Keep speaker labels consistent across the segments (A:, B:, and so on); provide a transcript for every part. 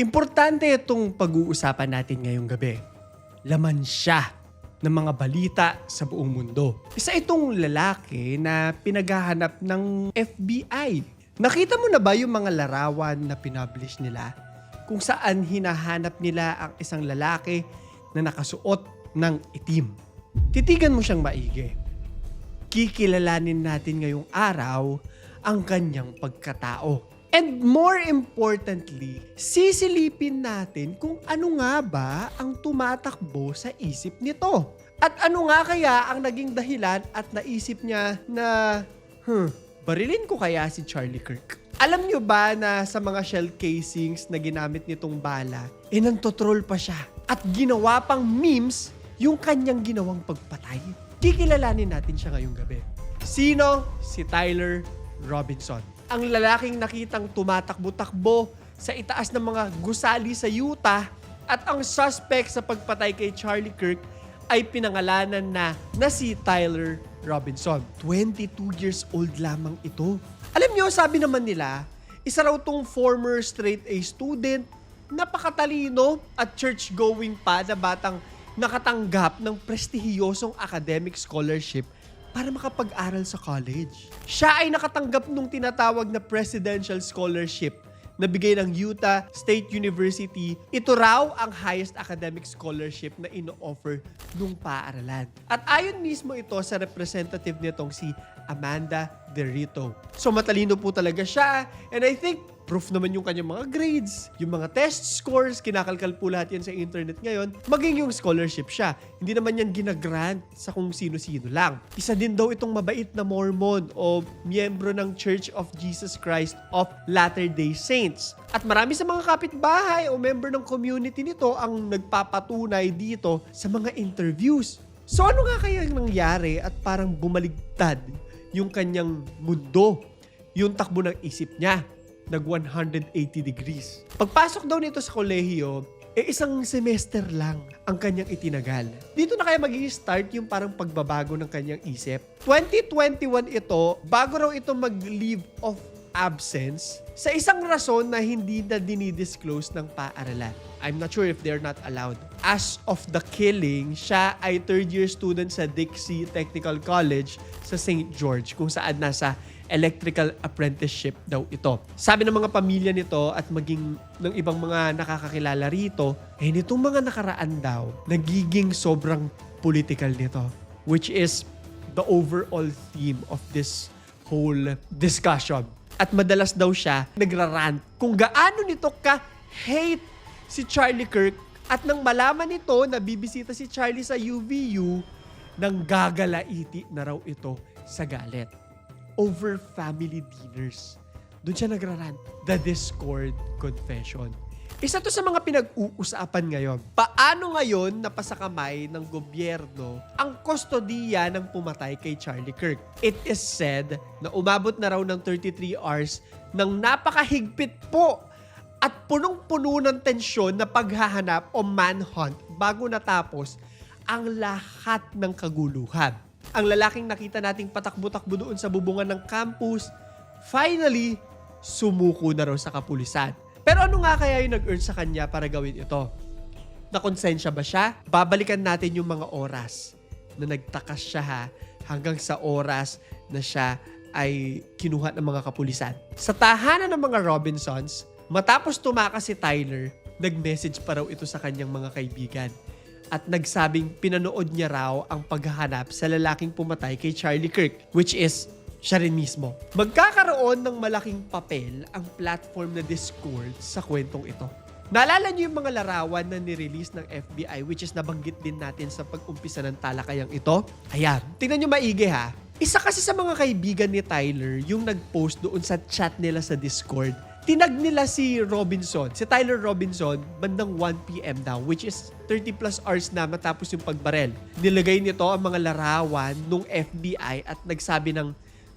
A: Importante itong pag-uusapan natin ngayong gabi. Laman siya ng mga balita sa buong mundo. Isa itong lalaki na pinaghahanap ng FBI. Nakita mo na ba yung mga larawan na pinublish nila? Kung saan hinahanap nila ang isang lalaki na nakasuot ng itim. Titigan mo siyang maigi. Kikilalanin natin ngayong araw ang kanyang pagkatao. And more importantly, sisilipin natin kung ano nga ba ang tumatakbo sa isip nito. At ano nga kaya ang naging dahilan at naisip niya na, hmm, barilin ko kaya si Charlie Kirk? Alam niyo ba na sa mga shell casings na ginamit nitong bala, eh nantotroll pa siya. At ginawa pang memes yung kanyang ginawang pagpatay. Kikilalanin natin siya ngayong gabi. Sino? Si Tyler Robinson. Ang lalaking nakitang tumatakbo-takbo sa itaas ng mga gusali sa Utah at ang suspect sa pagpatay kay Charlie Kirk ay pinangalanan na na si Tyler Robinson. 22 years old lamang ito. Alam nyo, sabi naman nila, isa raw tong former straight A student, napakatalino at church-going pa na batang nakatanggap ng prestihiyosong academic scholarship para makapag-aral sa college. Siya ay nakatanggap nung tinatawag na presidential scholarship na bigay ng Utah State University. Ito raw ang highest academic scholarship na ino-offer nung paaralan. At ayon mismo ito sa representative nitong si Amanda Derrito. So matalino po talaga siya and I think proof naman yung kanyang mga grades, yung mga test scores, kinakalkal po lahat yan sa internet ngayon, maging yung scholarship siya. Hindi naman yan ginagrant sa kung sino-sino lang. Isa din daw itong mabait na Mormon o miyembro ng Church of Jesus Christ of Latter-day Saints. At marami sa mga kapitbahay o member ng community nito ang nagpapatunay dito sa mga interviews. So ano nga kaya nangyari at parang bumaligtad yung kanyang mundo, yung takbo ng isip niya nag 180 degrees. Pagpasok daw nito sa kolehiyo, eh isang semester lang ang kanyang itinagal. Dito na kaya mag start yung parang pagbabago ng kanyang isip. 2021 ito, bago raw ito mag-leave of absence sa isang rason na hindi na dinidisclose ng paaralan. I'm not sure if they're not allowed. As of the killing, siya ay third year student sa Dixie Technical College sa St. George kung saan nasa electrical apprenticeship daw ito. Sabi ng mga pamilya nito at maging ng ibang mga nakakakilala rito, eh nitong mga nakaraan daw, nagiging sobrang political nito. Which is the overall theme of this whole discussion. At madalas daw siya nagrarant kung gaano nito ka-hate si Charlie Kirk at nang malaman nito na bibisita si Charlie sa UVU, nang gagalaiti na raw ito sa galit over family dinners. Doon siya nagrarant. The Discord Confession. Isa to sa mga pinag-uusapan ngayon. Paano ngayon napasakamay ng gobyerno ang kustodiya ng pumatay kay Charlie Kirk? It is said na umabot na raw ng 33 hours ng napakahigpit po at punong-puno ng tensyon na paghahanap o manhunt bago natapos ang lahat ng kaguluhan ang lalaking nakita nating patakbo-takbo doon sa bubungan ng campus, finally, sumuko na raw sa kapulisan. Pero ano nga kaya yung nag-urge sa kanya para gawin ito? Nakonsensya ba siya? Babalikan natin yung mga oras na nagtakas siya ha, hanggang sa oras na siya ay kinuha ng mga kapulisan. Sa tahanan ng mga Robinsons, matapos tumakas si Tyler, nag-message pa raw ito sa kanyang mga kaibigan at nagsabing pinanood niya raw ang paghahanap sa lalaking pumatay kay Charlie Kirk, which is siya rin mismo. Magkakaroon ng malaking papel ang platform na Discord sa kwentong ito. Naalala niyo yung mga larawan na nirelease ng FBI which is nabanggit din natin sa pag-umpisa ng talakayang ito? Ayan, tingnan niyo maigi ha. Isa kasi sa mga kaibigan ni Tyler yung nag-post doon sa chat nila sa Discord tinag nila si Robinson, si Tyler Robinson, bandang 1pm daw, which is 30 plus hours na matapos yung pagbarel. Nilagay nito ang mga larawan nung FBI at nagsabi ng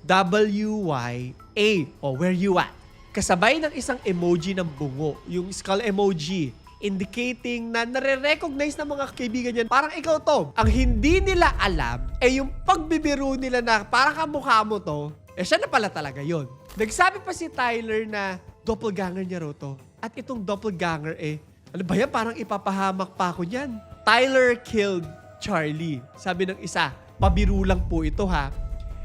A: WYA o where you at? Kasabay ng isang emoji ng bungo, yung skull emoji indicating na nare-recognize ng mga kaibigan niyan, parang ikaw to. Ang hindi nila alam, ay yung pagbibiro nila na parang kamukha mo to, eh siya na pala talaga yon. Nagsabi pa si Tyler na doppelganger niya raw to. At itong doppelganger eh, ano ba yan? Parang ipapahamak pa ako niyan. Tyler killed Charlie. Sabi ng isa, pabiru lang po ito ha.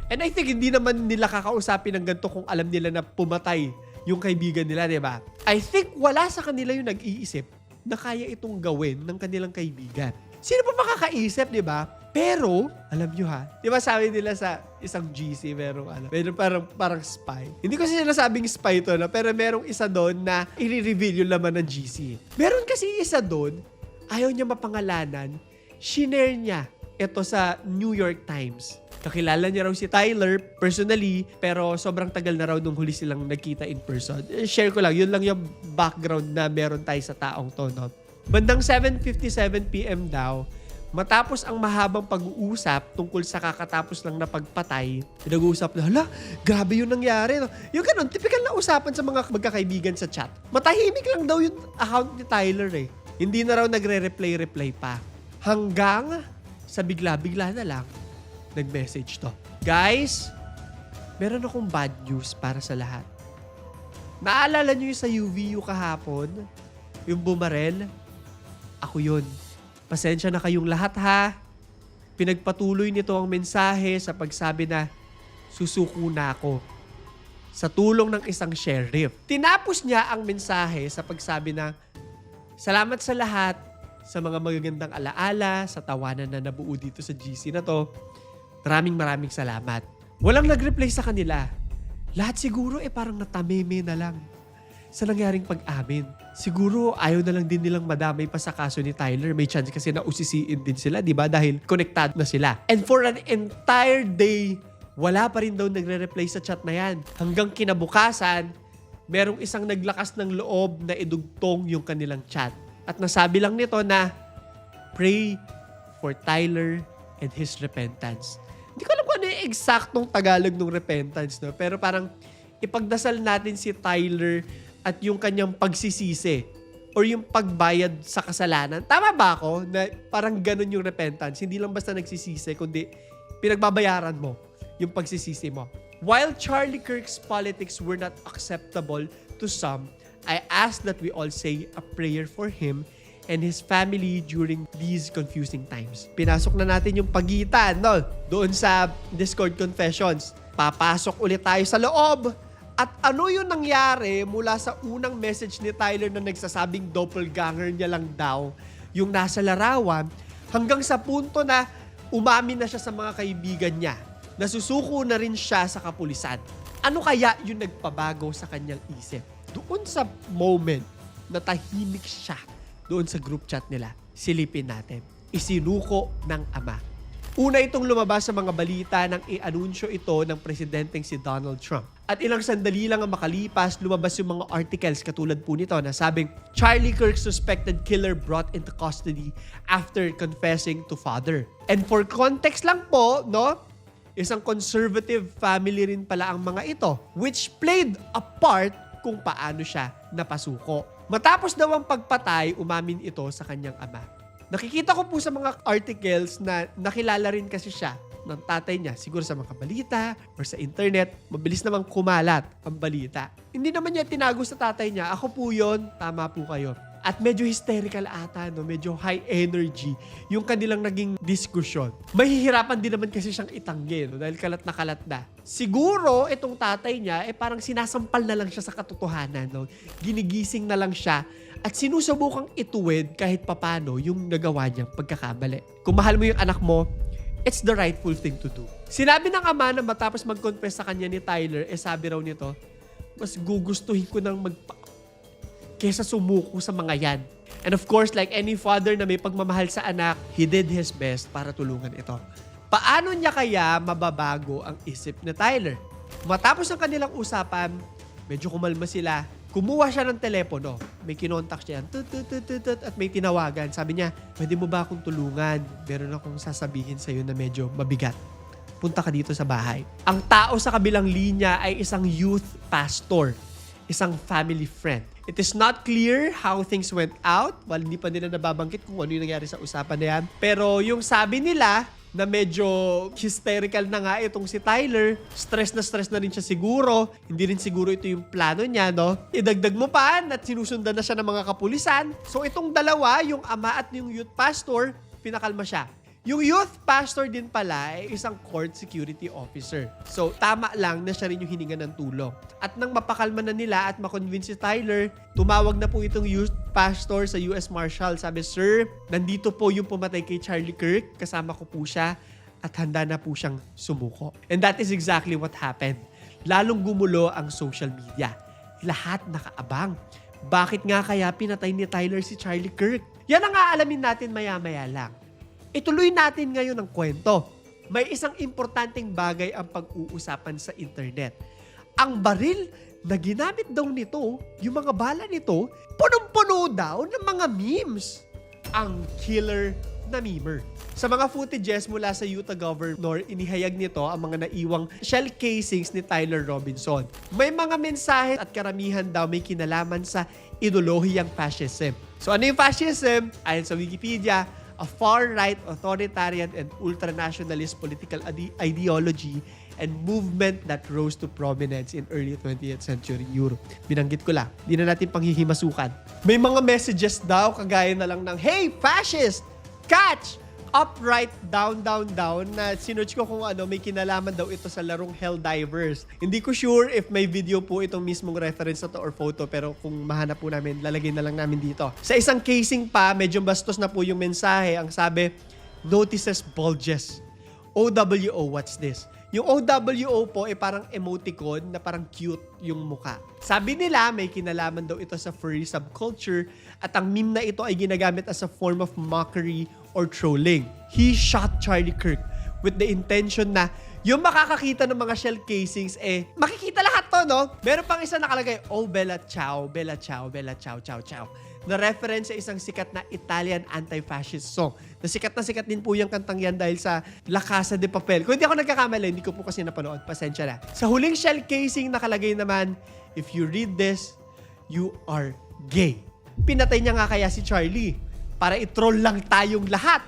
A: And I think hindi naman nila kakausapin ng ganito kung alam nila na pumatay yung kaibigan nila, di ba? I think wala sa kanila yung nag-iisip na kaya itong gawin ng kanilang kaibigan. Sino pa makakaisip, di ba? Pero, alam nyo ha, di ba sabi nila sa isang GC, merong, ano, merong parang, parang spy. Hindi ko sinasabing spy to na, pero merong isa doon na i-reveal yung laman ng GC. Meron kasi isa doon, ayaw niya mapangalanan, shinare niya ito sa New York Times. Kakilala niya raw si Tyler personally, pero sobrang tagal na raw nung huli silang nagkita in person. Eh, share ko lang, yun lang yung background na meron tayo sa taong to, no? Bandang 7.57pm daw, matapos ang mahabang pag-uusap tungkol sa kakatapos lang na pagpatay, pinag-uusap na, hala, grabe yung nangyari. Yung ganun, typical na usapan sa mga magkakaibigan sa chat. Matahimik lang daw yung account ni Tyler eh. Hindi na raw nagre-reply-reply pa. Hanggang sa bigla-bigla na lang, nag-message to. Guys, meron akong bad news para sa lahat. Naalala nyo yung sa UVU kahapon? Yung bumarel? Ako yun. Pasensya na kayong lahat ha. Pinagpatuloy nito ang mensahe sa pagsabi na susuko na ako sa tulong ng isang sheriff. Tinapos niya ang mensahe sa pagsabi na salamat sa lahat sa mga magagandang alaala, sa tawanan na nabuo dito sa GC na to. Maraming maraming salamat. Walang nag-reply sa kanila. Lahat siguro eh parang natameme na lang sa nangyaring pag-amin. Siguro ayaw na lang din nilang madamay pa sa kaso ni Tyler. May chance kasi na usisiin din sila, di ba? Dahil connectado na sila. And for an entire day, wala pa rin daw nagre-reply sa chat na yan. Hanggang kinabukasan, merong isang naglakas ng loob na idugtong yung kanilang chat. At nasabi lang nito na, pray for Tyler and his repentance. Hindi ko alam kung ano yung eksaktong Tagalog ng repentance, no? Pero parang ipagdasal natin si Tyler at yung kanyang pagsisisi or yung pagbayad sa kasalanan. Tama ba ako na parang ganun yung repentance? Hindi lang basta nagsisisi, kundi pinagbabayaran mo yung pagsisisi mo. While Charlie Kirk's politics were not acceptable to some, I ask that we all say a prayer for him and his family during these confusing times. Pinasok na natin yung pagitan, no? Doon sa Discord Confessions. Papasok ulit tayo sa loob. At ano yung nangyari mula sa unang message ni Tyler na nagsasabing doppelganger niya lang daw, yung nasa larawan, hanggang sa punto na umamin na siya sa mga kaibigan niya. Nasusuko na rin siya sa kapulisan. Ano kaya yung nagpabago sa kanyang isip? Doon sa moment na tahimik siya doon sa group chat nila, silipin natin. Isinuko ng ama. Una itong lumabas sa mga balita nang i-anunsyo ito ng presidenteng si Donald Trump. At ilang sandali lang ang makalipas, lumabas yung mga articles katulad po nito na sabing Charlie Kirk's suspected killer brought into custody after confessing to father. And for context lang po, no, isang conservative family rin pala ang mga ito, which played a part kung paano siya napasuko. Matapos daw ang pagpatay, umamin ito sa kanyang ama. Nakikita ko po sa mga articles na nakilala rin kasi siya ng tatay niya, siguro sa mga balita or sa internet, mabilis namang kumalat ang balita. Hindi naman niya tinago sa tatay niya, ako po yon tama po kayo. At medyo hysterical ata, no? medyo high energy yung kanilang naging diskusyon. Mahihirapan din naman kasi siyang itanggi, no? dahil kalat na kalat na. Siguro, itong tatay niya, eh parang sinasampal na lang siya sa katotohanan. No? Ginigising na lang siya at sinusubukang ituwid kahit papano yung nagawa niyang pagkakamali. Kung mahal mo yung anak mo, it's the rightful thing to do. Sinabi ng ama na matapos mag-confess sa kanya ni Tyler, eh sabi raw nito, mas gugustuhin ko nang magpa kesa sumuko sa mga yan. And of course, like any father na may pagmamahal sa anak, he did his best para tulungan ito. Paano niya kaya mababago ang isip ni Tyler? Matapos ang kanilang usapan, medyo kumalma sila. Kumuha siya ng telepono. May kinontak siya. Tut, tut, tut, at may tinawagan. Sabi niya, pwede mo ba akong tulungan? Meron akong sasabihin sa'yo na medyo mabigat. Punta ka dito sa bahay. Ang tao sa kabilang linya ay isang youth pastor. Isang family friend. It is not clear how things went out. Well, hindi pa nila nababanggit kung ano yung nangyari sa usapan na yan. Pero yung sabi nila, na medyo hysterical na nga itong si Tyler. Stress na stress na rin siya siguro. Hindi rin siguro ito yung plano niya, no? Idagdag mo pa at sinusundan na siya ng mga kapulisan. So itong dalawa, yung ama at yung youth pastor, pinakalma siya. Yung youth pastor din pala ay isang court security officer. So, tama lang na siya rin yung hininga ng tulong. At nang mapakalma na nila at makonvince si Tyler, tumawag na po itong youth pastor sa US Marshal. Sabi, Sir, nandito po yung pumatay kay Charlie Kirk. Kasama ko po siya at handa na po siyang sumuko. And that is exactly what happened. Lalong gumulo ang social media. Lahat nakaabang. Bakit nga kaya pinatay ni Tyler si Charlie Kirk? Yan ang aalamin natin maya-maya lang. Ituloy natin ngayon ang kwento. May isang importanteng bagay ang pag-uusapan sa internet. Ang baril na ginamit daw nito, yung mga bala nito, punong-puno daw ng mga memes. Ang killer na memer. Sa mga footages mula sa Utah Governor, inihayag nito ang mga naiwang shell casings ni Tyler Robinson. May mga mensahe at karamihan daw may kinalaman sa ideolohiyang fascism. So ano yung fascism? Ayon sa Wikipedia, a far-right authoritarian and ultranationalist political ide- ideology and movement that rose to prominence in early 20th century Europe. Binanggit ko lang, di na natin panghihimasukan. May mga messages daw kagaya na lang ng, Hey, fascist! Catch! Upright, down, down, down na sinuch ko kung ano, may kinalaman daw ito sa larong Helldivers. Hindi ko sure if may video po itong mismong reference na to or photo pero kung mahanap po namin, lalagay na lang namin dito. Sa isang casing pa, medyo bastos na po yung mensahe. Ang sabi, notices bulges. OWO, what's this? Yung OWO po ay parang emoticon na parang cute yung muka. Sabi nila may kinalaman daw ito sa furry subculture at ang meme na ito ay ginagamit as a form of mockery or trolling. He shot Charlie Kirk with the intention na yung makakakita ng mga shell casings eh makikita lahat to no? Meron pang isa nakalagay, oh Bella Ciao, Bella Ciao, Bella Ciao, Ciao, Ciao na reference sa isang sikat na Italian anti-fascist song. Na sikat na sikat din po yung kantang yan dahil sa La Casa de Papel. Kung hindi ako nagkakamali, hindi ko po kasi napanood. Pasensya na. Sa huling shell casing nakalagay naman, if you read this, you are gay. Pinatay niya nga kaya si Charlie para i-troll lang tayong lahat.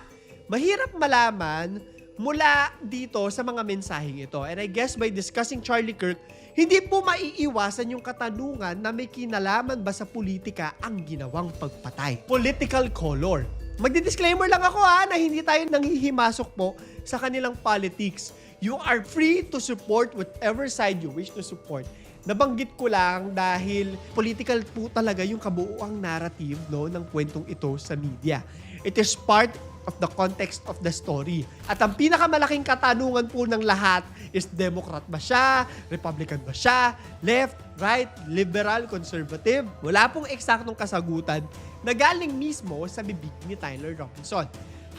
A: Mahirap malaman mula dito sa mga mensaheng ito. And I guess by discussing Charlie Kirk, hindi po maiiwasan yung katanungan na may kinalaman ba sa politika ang ginawang pagpatay. Political color. Magdi-disclaimer lang ako ha na hindi tayo nanghihimasok po sa kanilang politics. You are free to support whatever side you wish to support. Nabanggit ko lang dahil political po talaga yung kabuuang narrative no, ng kwentong ito sa media. It is part of the context of the story. At ang pinakamalaking katanungan po ng lahat is Democrat ba siya? Republican ba siya? Left, right, liberal, conservative? Wala pong eksaktong kasagutan na galing mismo sa bibig ni Tyler Robinson.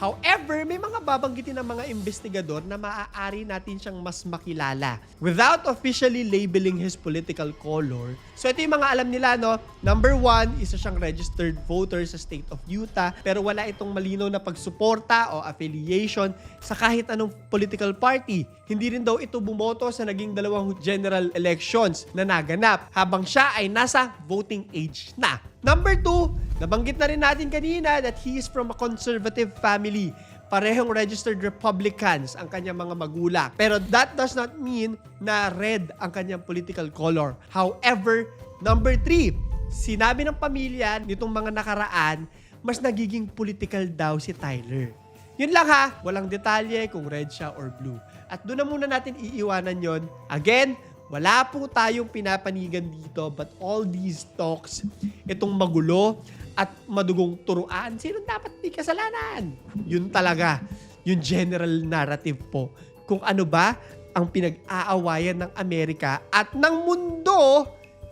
A: However, may mga babanggitin ng mga investigador na maaari natin siyang mas makilala without officially labeling his political color. So ito yung mga alam nila, no? Number one, isa siyang registered voter sa state of Utah pero wala itong malinaw na pagsuporta o affiliation sa kahit anong political party. Hindi rin daw ito bumoto sa naging dalawang general elections na naganap habang siya ay nasa voting age na. Number two, nabanggit na rin natin kanina that he is from a conservative family. Parehong registered Republicans ang kanyang mga magulang. Pero that does not mean na red ang kanyang political color. However, number three, sinabi ng pamilya nitong mga nakaraan, mas nagiging political daw si Tyler. Yun lang ha, walang detalye kung red siya or blue. At doon na muna natin iiwanan yon. Again, wala po tayong pinapanigan dito but all these talks, itong magulo at madugong turuan, sino dapat may kasalanan? Yun talaga, yung general narrative po. Kung ano ba ang pinag-aawayan ng Amerika at ng mundo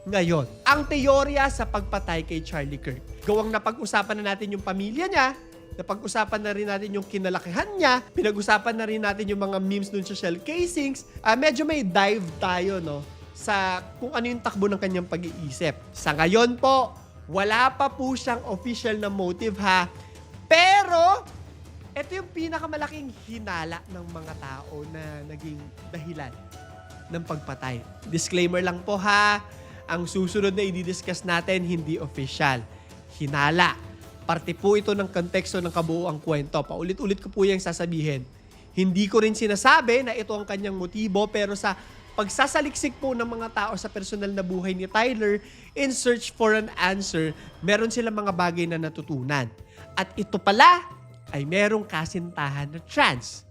A: ngayon. Ang teorya sa pagpatay kay Charlie Kirk. Gawang napag-usapan na natin yung pamilya niya, napag-usapan na rin natin yung kinalakihan niya, pinag-usapan na rin natin yung mga memes dun sa shell casings. Ah, medyo may dive tayo, no? Sa kung ano yung takbo ng kanyang pag-iisip. Sa ngayon po, wala pa po siyang official na motive ha. Pero, ito yung pinakamalaking hinala ng mga tao na naging dahilan ng pagpatay. Disclaimer lang po ha, ang susunod na i-discuss natin hindi official. Hinala. Parte po ito ng konteksto ng kabuuang kwento. Paulit-ulit ko po yung sasabihin. Hindi ko rin sinasabi na ito ang kanyang motibo pero sa pagsasaliksik po ng mga tao sa personal na buhay ni Tyler in search for an answer, meron silang mga bagay na natutunan. At ito pala ay merong kasintahan na trans.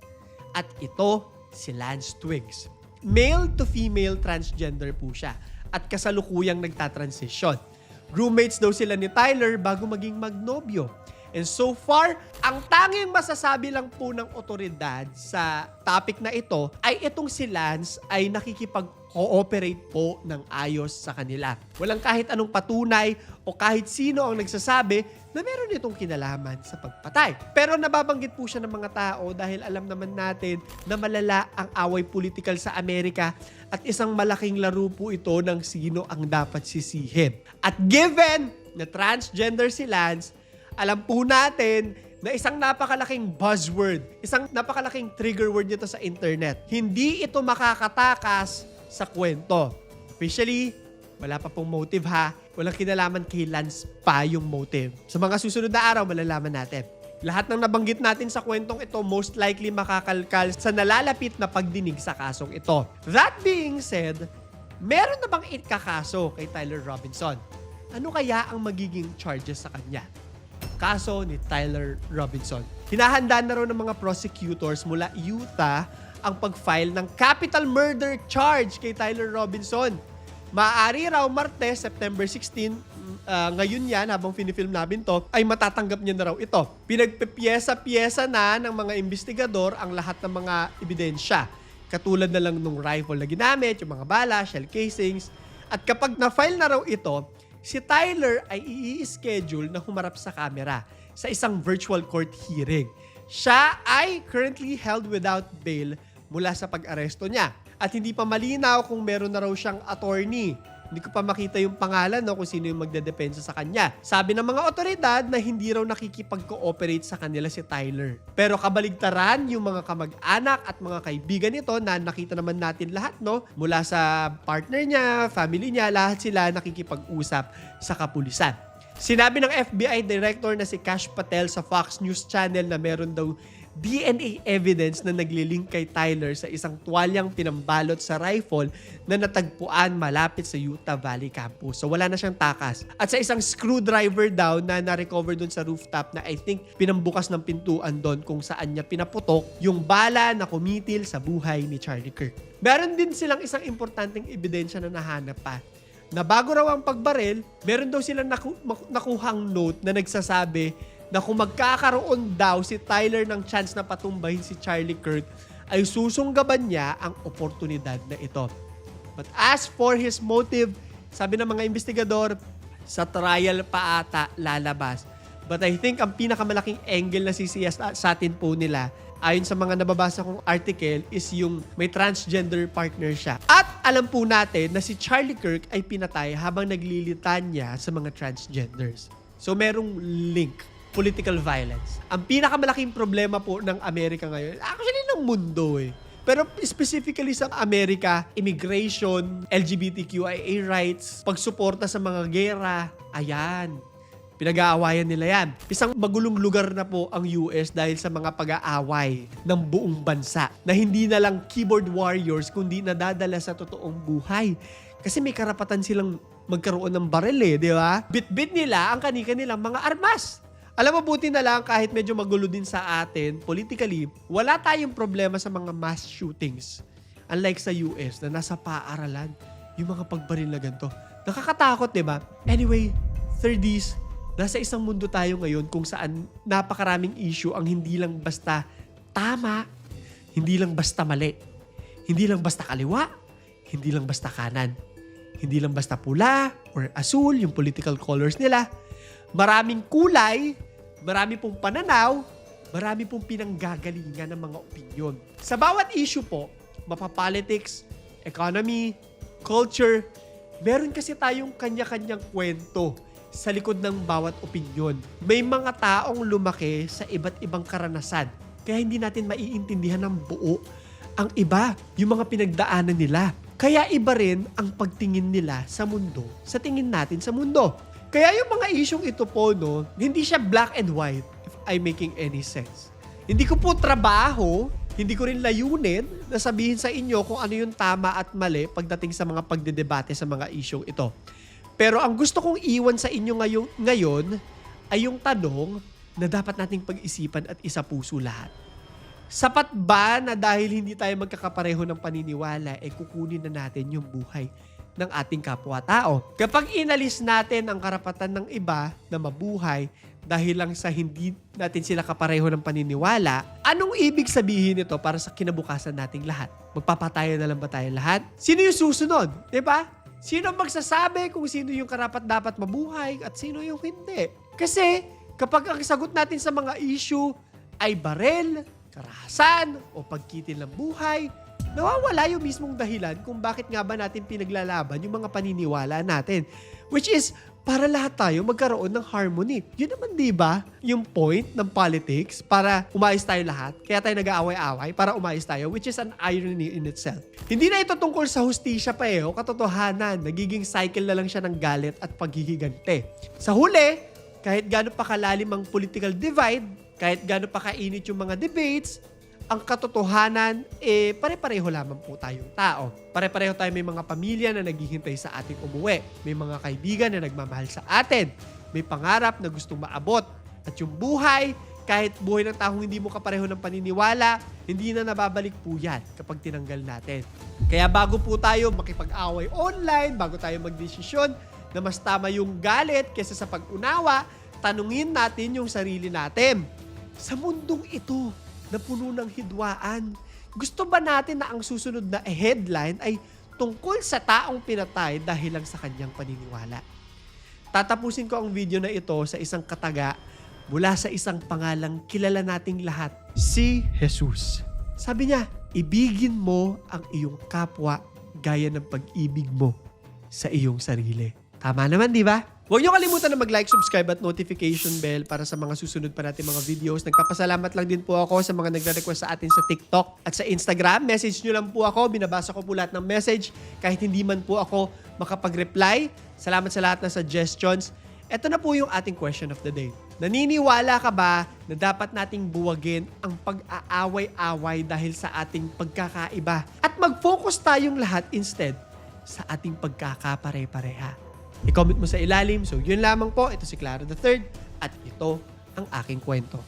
A: At ito si Lance Twigs. Male to female transgender po siya at kasalukuyang nagtatransition. Roommates daw sila ni Tyler bago maging magnobyo. And so far, ang tanging masasabi lang po ng otoridad sa topic na ito ay itong si Lance ay nakikipag-cooperate po ng ayos sa kanila. Walang kahit anong patunay o kahit sino ang nagsasabi na meron itong kinalaman sa pagpatay. Pero nababanggit po siya ng mga tao dahil alam naman natin na malala ang away politikal sa Amerika at isang malaking laro po ito ng sino ang dapat sisihin. At given na transgender si Lance, alam po natin na isang napakalaking buzzword, isang napakalaking trigger word nito sa internet. Hindi ito makakatakas sa kwento. Officially, wala pa pong motive ha. Walang kinalaman kay Lance pa yung motive. Sa mga susunod na araw, malalaman natin. Lahat ng nabanggit natin sa kwentong ito most likely makakalkal sa nalalapit na pagdinig sa kasong ito. That being said, meron na bang ikakaso kay Tyler Robinson? Ano kaya ang magiging charges sa kanya? kaso ni Tyler Robinson. Hinahanda na raw ng mga prosecutors mula Utah ang pag-file ng capital murder charge kay Tyler Robinson. Maaari raw Martes, September 16, uh, ngayon yan, habang finifilm namin to, ay matatanggap niya na raw ito. Pinagpipiyesa-piyesa na ng mga investigador ang lahat ng mga ebidensya. Katulad na lang nung rifle na ginamit, yung mga bala, shell casings. At kapag na-file na raw ito, si Tyler ay i-schedule na humarap sa camera sa isang virtual court hearing. Siya ay currently held without bail mula sa pag-aresto niya. At hindi pa malinaw kung meron na raw siyang attorney. Hindi ko pa makita yung pangalan no, kung sino yung magdedepensa sa kanya. Sabi ng mga otoridad na hindi raw nakikipag-cooperate sa kanila si Tyler. Pero kabaligtaran yung mga kamag-anak at mga kaibigan nito na nakita naman natin lahat, no? Mula sa partner niya, family niya, lahat sila nakikipag-usap sa kapulisan. Sinabi ng FBI director na si Cash Patel sa Fox News Channel na meron daw DNA evidence na naglilink kay Tyler sa isang tuwalyang pinambalot sa rifle na natagpuan malapit sa Utah Valley campus. So wala na siyang takas. At sa isang screwdriver daw na na-recover doon sa rooftop na I think pinambukas ng pintuan doon kung saan niya pinaputok yung bala na kumitil sa buhay ni Charlie Kirk. Meron din silang isang importanteng ebidensya na nahanap pa na bago raw ang pagbaril, meron daw silang naku- nakuhang note na nagsasabi na kung magkakaroon daw si Tyler ng chance na patumbahin si Charlie Kirk, ay susunggaban niya ang oportunidad na ito. But as for his motive, sabi ng mga investigador, sa trial pa ata lalabas. But I think ang pinakamalaking angle na sisiyas sa atin po nila ayon sa mga nababasa kong article is yung may transgender partner siya. At alam po natin na si Charlie Kirk ay pinatay habang naglilitan niya sa mga transgenders. So merong link political violence. Ang pinakamalaking problema po ng Amerika ngayon, actually ng mundo eh. Pero specifically sa Amerika, immigration, LGBTQIA rights, pagsuporta sa mga gera, ayan, pinag-aawayan nila yan. Isang magulong lugar na po ang US dahil sa mga pag-aaway ng buong bansa na hindi na lang keyboard warriors kundi nadadala sa totoong buhay. Kasi may karapatan silang magkaroon ng baril eh, di ba? Bit-bit nila ang kanika nilang mga armas. Alam mo, buti na lang kahit medyo magulo din sa atin, politically, wala tayong problema sa mga mass shootings. Unlike sa US na nasa paaralan, yung mga pagbaril na ganito. Nakakatakot, di ba? Anyway, 30s, nasa isang mundo tayo ngayon kung saan napakaraming issue ang hindi lang basta tama, hindi lang basta mali, hindi lang basta kaliwa, hindi lang basta kanan, hindi lang basta pula or asul, yung political colors nila. Maraming kulay, marami pong pananaw, marami pong pinanggagalingan ng mga opinion. Sa bawat issue po, mapapolitics, economy, culture, meron kasi tayong kanya-kanyang kwento sa likod ng bawat opinyon. May mga taong lumaki sa iba't ibang karanasan. Kaya hindi natin maiintindihan ng buo ang iba, yung mga pinagdaanan nila. Kaya iba rin ang pagtingin nila sa mundo, sa tingin natin sa mundo. Kaya yung mga isyong ito po, no, hindi siya black and white, if I'm making any sense. Hindi ko po trabaho Hindi ko rin layunin na sabihin sa inyo kung ano yung tama at mali pagdating sa mga pagdedebate sa mga isyong ito. Pero ang gusto kong iwan sa inyo ngayon, ngayon ay yung tanong na dapat nating pag-isipan at isa puso lahat. Sapat ba na dahil hindi tayo magkakapareho ng paniniwala, eh kukunin na natin yung buhay ng ating kapwa-tao? Kapag inalis natin ang karapatan ng iba na mabuhay dahil lang sa hindi natin sila kapareho ng paniniwala, anong ibig sabihin nito para sa kinabukasan nating lahat? Magpapatayo na lang ba tayo lahat? Sino yung susunod? ba? Sino ang magsasabi kung sino yung karapat dapat mabuhay at sino yung hindi? Kasi kapag ang sagot natin sa mga issue ay barel, karahasan, o pagkitin ng buhay, nawawala yung mismong dahilan kung bakit nga ba natin pinaglalaban yung mga paniniwala natin. Which is, para lahat tayo magkaroon ng harmony. Yun naman, di ba, yung point ng politics para umayos tayo lahat. Kaya tayo nag-aaway-away para umayos tayo, which is an irony in itself. Hindi na ito tungkol sa hustisya pa eh, o katotohanan. Nagiging cycle na lang siya ng galit at paghihigante. Sa huli, kahit gaano pa kalalim ang political divide, kahit gaano pa kainit yung mga debates, ang katotohanan, eh, pare-pareho lamang po tayong tao. Pare-pareho tayo may mga pamilya na naghihintay sa ating umuwi. May mga kaibigan na nagmamahal sa atin. May pangarap na gustong maabot. At yung buhay, kahit buhay ng taong hindi mo kapareho ng paniniwala, hindi na nababalik po yan kapag tinanggal natin. Kaya bago po tayo makipag-away online, bago tayo magdesisyon na mas tama yung galit kesa sa pag-unawa, tanungin natin yung sarili natin. Sa mundong ito, na puno ng hidwaan. Gusto ba natin na ang susunod na headline ay tungkol sa taong pinatay dahil lang sa kanyang paniniwala? Tatapusin ko ang video na ito sa isang kataga mula sa isang pangalang kilala nating lahat, si Jesus. Sabi niya, ibigin mo ang iyong kapwa gaya ng pag-ibig mo sa iyong sarili. Tama naman, di ba? Huwag niyo kalimutan na mag-like, subscribe at notification bell para sa mga susunod pa natin mga videos. Nagpapasalamat lang din po ako sa mga nagre-request sa atin sa TikTok at sa Instagram. Message niyo lang po ako. Binabasa ko po lahat ng message kahit hindi man po ako makapag-reply. Salamat sa lahat ng suggestions. Ito na po yung ating question of the day. Naniniwala ka ba na dapat nating buwagin ang pag-aaway-away dahil sa ating pagkakaiba at mag-focus tayong lahat instead sa ating pagkakapare-pareha? I-comment mo sa ilalim. So, yun lamang po. Ito si Clara the Third at ito ang aking kwento.